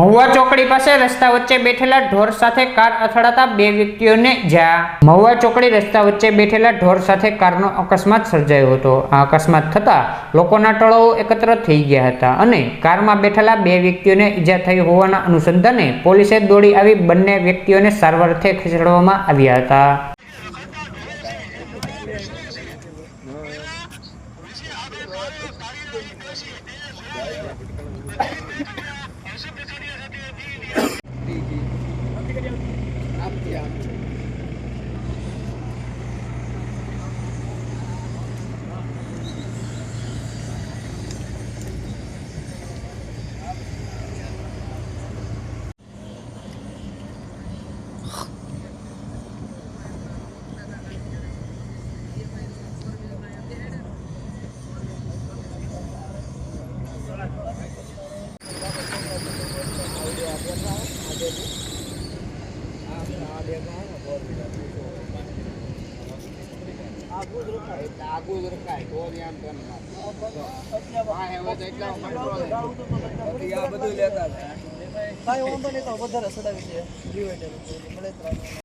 મહુવા ચોકડી પાસે રસ્તા વચ્ચે બેઠેલા ઢોર સાથે કાર અથડાતા બે વ્યક્તિઓને જા. મહુવા ચોકડી રસ્તા વચ્ચે બેઠેલા ઢોર સાથે કારનો અકસ્માત સર્જાયો હતો. આ અકસ્માત થતા લોકોના ટળાઓ એકત્ર થઈ ગયા હતા અને કારમાં બેઠેલા બે વ્યક્તિઓને ઈજા થઈ હોવાના અનુસંધાને પોલીસે દોડી આવી બંને વ્યક્તિઓને સારવારથી ખસેડવામાં આવ્યા હતા. કાંઈ વાંધો નહીં તો વધારે સડાવી દે ડિવાઈડર મળે તો